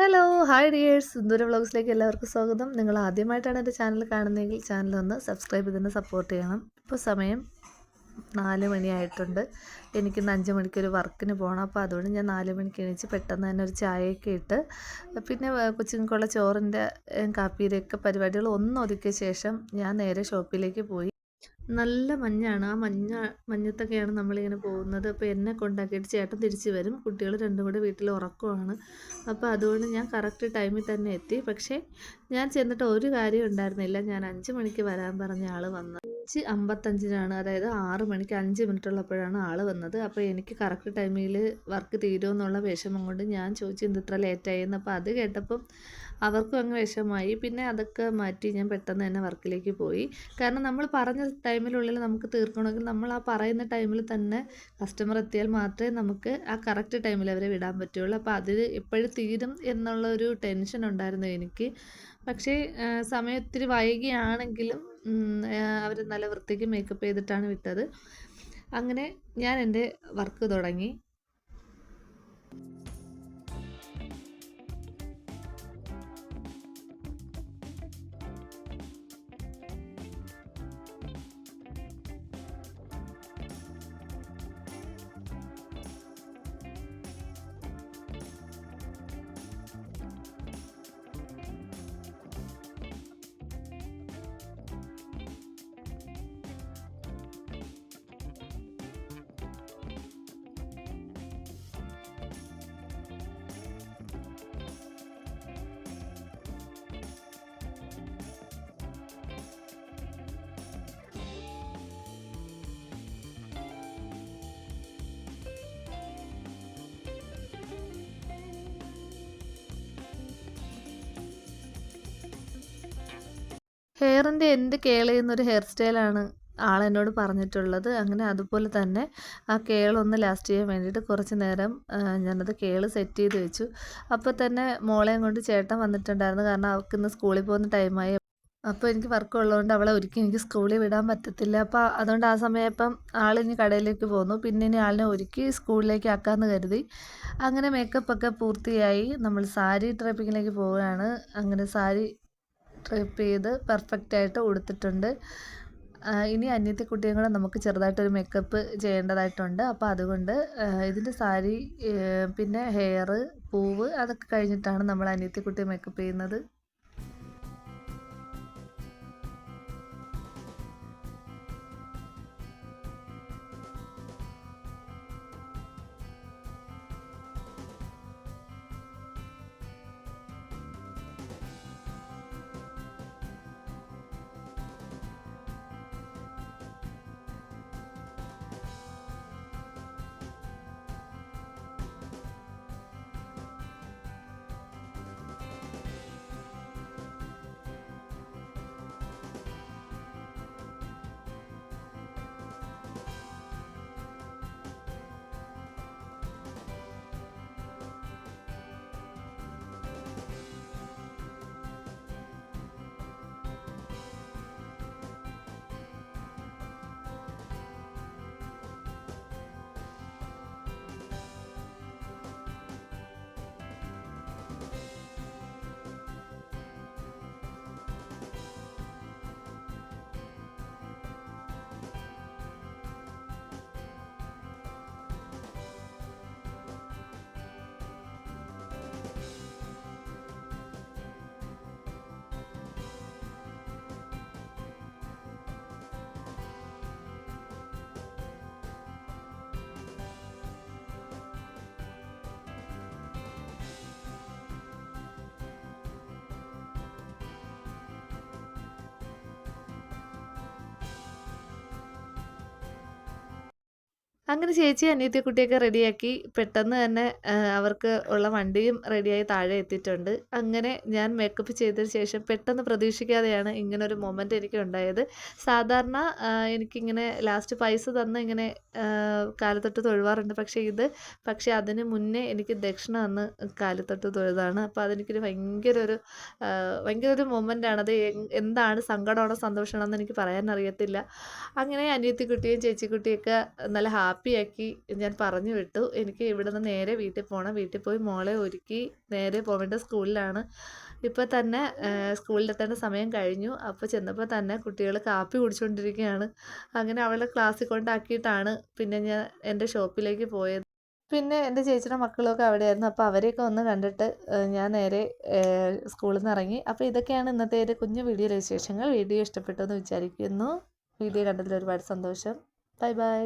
Hello hi dears. സുന്ദര വ്ളോഗ്സിലേക്ക് എല്ലാവർക്കും സ്വാഗതം. നിങ്ങൾ ആദ്യമായിട്ടാണ് എന്റെ ചാനൽ കാണുന്നതെങ്കിൽ ചാനൽ ഒന്ന് സബ്സ്ക്രൈബ് ചെയ്തൊന്ന് സപ്പോർട്ട് ചെയ്യണം. ഇപ്പോൾ സമയം നാല് മണിയായിട്ടുണ്ട് എനിക്ക് എനിക്കിന്ന് അഞ്ച് മണിക്കൊരു വർക്കിന് പോകണം അപ്പോൾ അതുകൊണ്ട് ഞാൻ നാല് മണിക്ക് എണീച്ച് പെട്ടെന്ന് തന്നെ ഒരു ചായയൊക്കെ ഇട്ട് പിന്നെ കൊച്ചുങ്ങൾക്കുള്ള ചോറിന്റെ കാപ്പിയുടെയൊക്കെ പരിപാടികൾ ഒന്നൊതുക്കിയ ശേഷം ഞാൻ നേരെ ഷോപ്പിലേക്ക് പോയി. നല്ല മഞ്ഞാണ്. ആ മഞ്ഞ മഞ്ഞത്തൊക്കെയാണ് നമ്മളിങ്ങനെ പോകുന്നത്. അപ്പോൾ എന്നെ കൊണ്ടാക്കിയിട്ട് ചേട്ടൻ തിരിച്ച് വരും. കുട്ടികൾ രണ്ടും കൂടെ വീട്ടിൽ ഉറക്കമാണ്. അപ്പോൾ അതുകൊണ്ട് ഞാൻ കറക്റ്റ് ടൈമിൽ തന്നെ എത്തി. പക്ഷേ ഞാൻ ചെന്നിട്ട് ഒരു കാര്യം ഉണ്ടായിരുന്നില്ല. ഞാൻ അഞ്ച് മണിക്ക് വരാൻ പറഞ്ഞ ആൾ വന്നത് അഞ്ച് അമ്പത്തഞ്ചിനാണ്. അതായത് ആറ് മണിക്ക് അഞ്ച് മിനിറ്റ് ഉള്ളപ്പോഴാണ് ആൾ വന്നത്. അപ്പോൾ എനിക്ക് കറക്റ്റ് ടൈമിൽ വർക്ക് തീരുമെന്നുള്ള വിഷമം കൊണ്ട് ഞാൻ ചോദിച്ചു ഇത് ഇത്ര ലേറ്റായെന്ന് അപ്പോൾ അത് കേട്ടപ്പം അവർക്കും അങ്ങ് വിഷമമായി. പിന്നെ അതൊക്കെ മാറ്റി ഞാൻ പെട്ടെന്ന് തന്നെ വർക്കിലേക്ക് പോയി. കാരണം നമ്മൾ പറഞ്ഞ ടൈമിനുള്ളിൽ നമുക്ക് തീർക്കണമെങ്കിൽ നമ്മൾ ആ പറയുന്ന ടൈമിൽ തന്നെ കസ്റ്റമർ എത്തിയാൽ മാത്രമേ നമുക്ക് ആ കറക്റ്റ് ടൈമിൽ അവരെ വിടാൻ പറ്റുള്ളൂ. അപ്പോൾ അതിൽ എപ്പോഴും തീരും എന്നുള്ള ഒരു ടെൻഷൻ ഉണ്ടായിരുന്നു എനിക്ക്. പക്ഷേ സമയത്തിരി വൈകിയാണെങ്കിലും അവർ നല്ല വൃത്തിക്ക് മേക്കപ്പ് ചെയ്തിട്ടാണ് വിട്ടത്. അങ്ങനെ ഞാൻ എന്റെ വർക്ക് തുടങ്ങി. ഹെയറിന്റെ എന്ത് കേൾ ചെയ്യുന്നൊരു ഹെയർ സ്റ്റൈലാണ് ആൾ എന്നോട് പറഞ്ഞിട്ടുള്ളത്. അങ്ങനെ അതുപോലെ തന്നെ ആ കേളൊന്ന് ലാസ്റ്റ് ചെയ്യാൻ വേണ്ടിയിട്ട് കുറച്ച് നേരം ഞാനത് കേൾ സെറ്റ് ചെയ്ത് വെച്ചു. അപ്പോൾ തന്നെ മോളെയും കൊണ്ട് ചേട്ടൻ വന്നിട്ടുണ്ടായിരുന്നു. കാരണം അവൾക്ക് ഇന്ന് സ്കൂളിൽ പോകുന്ന ടൈമായി അപ്പോൾ എനിക്ക് വർക്ക് ഉള്ളതുകൊണ്ട് അവളെ ഒരിക്കലും എനിക്ക് സ്കൂളിൽ വിടാൻ പറ്റത്തില്ല. അപ്പോൾ അതുകൊണ്ട് ആ സമയപ്പം ആളിനി കടയിലേക്ക് പോന്നു. പിന്നെ ഇനി ആളിനെ ഒരുക്കി സ്കൂളിലേക്ക് ആക്കാമെന്ന് കരുതി. അങ്ങനെ മേക്കപ്പൊക്കെ പൂർത്തിയായി. നമ്മൾ സാരി ട്രിപ്പിങ്ങിലേക്ക് പോവുകയാണ്. അങ്ങനെ സാരി ട്രിപ്പ് ചെയ്ത് പെർഫെക്റ്റ് ആയിട്ട് ഉടുത്തിട്ടുണ്ട്. ഇനി അന്യത്തെ കുട്ടിയും കൂടെ നമുക്ക് ചെറുതായിട്ടൊരു മേക്കപ്പ് ചെയ്യേണ്ടതായിട്ടുണ്ട്. അപ്പോൾ അതുകൊണ്ട് ഇതിന്റെ സാരി പിന്നെ ഹെയർ പൂവ് അതൊക്കെ കഴിഞ്ഞിട്ടാണ് നമ്മൾ അന്യത്തെ കുട്ടിയെ മേക്കപ്പ് ചെയ്യുന്നത്. അങ്ങനെ ചേച്ചി അനിയത്തി കുട്ടിയൊക്കെ റെഡിയാക്കി. പെട്ടെന്ന് തന്നെ അവർക്ക് ഉള്ള വണ്ടിയും റെഡിയായി താഴെ എത്തിയിട്ടുണ്ട്. അങ്ങനെ ഞാൻ മേക്കപ്പ് ചെയ്തതിന് ശേഷം പെട്ടെന്ന് പ്രതീക്ഷിക്കാതെയാണ് ഇങ്ങനെ ഒരു മൊമെന്റ് എനിക്ക് ഉണ്ടായത്. സാധാരണ എനിക്കിങ്ങനെ ലാസ്റ്റ് പൈസ തന്ന് ഇങ്ങനെ കാലത്തൊട്ട് തൊഴുവാറുണ്ട്. പക്ഷേ ഇത് പക്ഷേ അതിന് മുന്നേ എനിക്ക് ദക്ഷിണ അന്ന് കാലത്തൊട്ട് തൊഴുതാണ്. അപ്പോൾ അതെനിക്കൊരു ഭയങ്കര ഒരു ഭയങ്കര ഒരു മൊമെന്റാണ് അത് എന്താണ് സങ്കടമാണോ സന്തോഷമാണോ എന്ന് എനിക്ക് പറയാൻ അറിയത്തില്ല അങ്ങനെ അനിയത്തി അനിയത്തിക്കുട്ടിയും ചേച്ചിക്കുട്ടിയൊക്കെ നല്ല ഹാപ്പി ഹാപ്പിയാക്കി ഞാൻ പറഞ്ഞു വിട്ടു. എനിക്ക് ഇവിടെ നിന്ന് നേരെ വീട്ടിൽ പോകണം വീട്ടിൽ പോയി മോളെ ഒരുക്കി നേരെ പോകേണ്ട സ്കൂളിലാണ്. ഇപ്പോൾ തന്നെ സ്കൂളിലെത്തേണ്ട സമയം കഴിഞ്ഞു. അപ്പോൾ ചെന്നപ്പോൾ തന്നെ കുട്ടികൾ കാപ്പി കുടിച്ചുകൊണ്ടിരിക്കുകയാണ് അങ്ങനെ അവളെ ക്ലാസ്സിൽ കൊണ്ടാക്കിയിട്ടാണ് പിന്നെ ഞാൻ എന്റെ ഷോപ്പിലേക്ക് പോയത്. പിന്നെ എന്റെ ചേച്ചിയുടെ മക്കളൊക്കെ അവിടെയായിരുന്നു. അപ്പോൾ അവരെയൊക്കെ ഒന്ന് കണ്ടിട്ട് ഞാൻ നേരെ സ്കൂളിൽ നിന്ന് ഇറങ്ങി. അപ്പോൾ ഇതൊക്കെയാണ് ഇന്നത്തെ ഒരു കുഞ്ഞു വീഡിയോയിലെ വിശേഷങ്ങൾ. വീഡിയോ ഇഷ്ടപ്പെട്ടു എന്ന് വിചാരിക്കുന്നു. വീഡിയോ കണ്ടതിൽ ഒരുപാട് സന്തോഷം. Bye bye.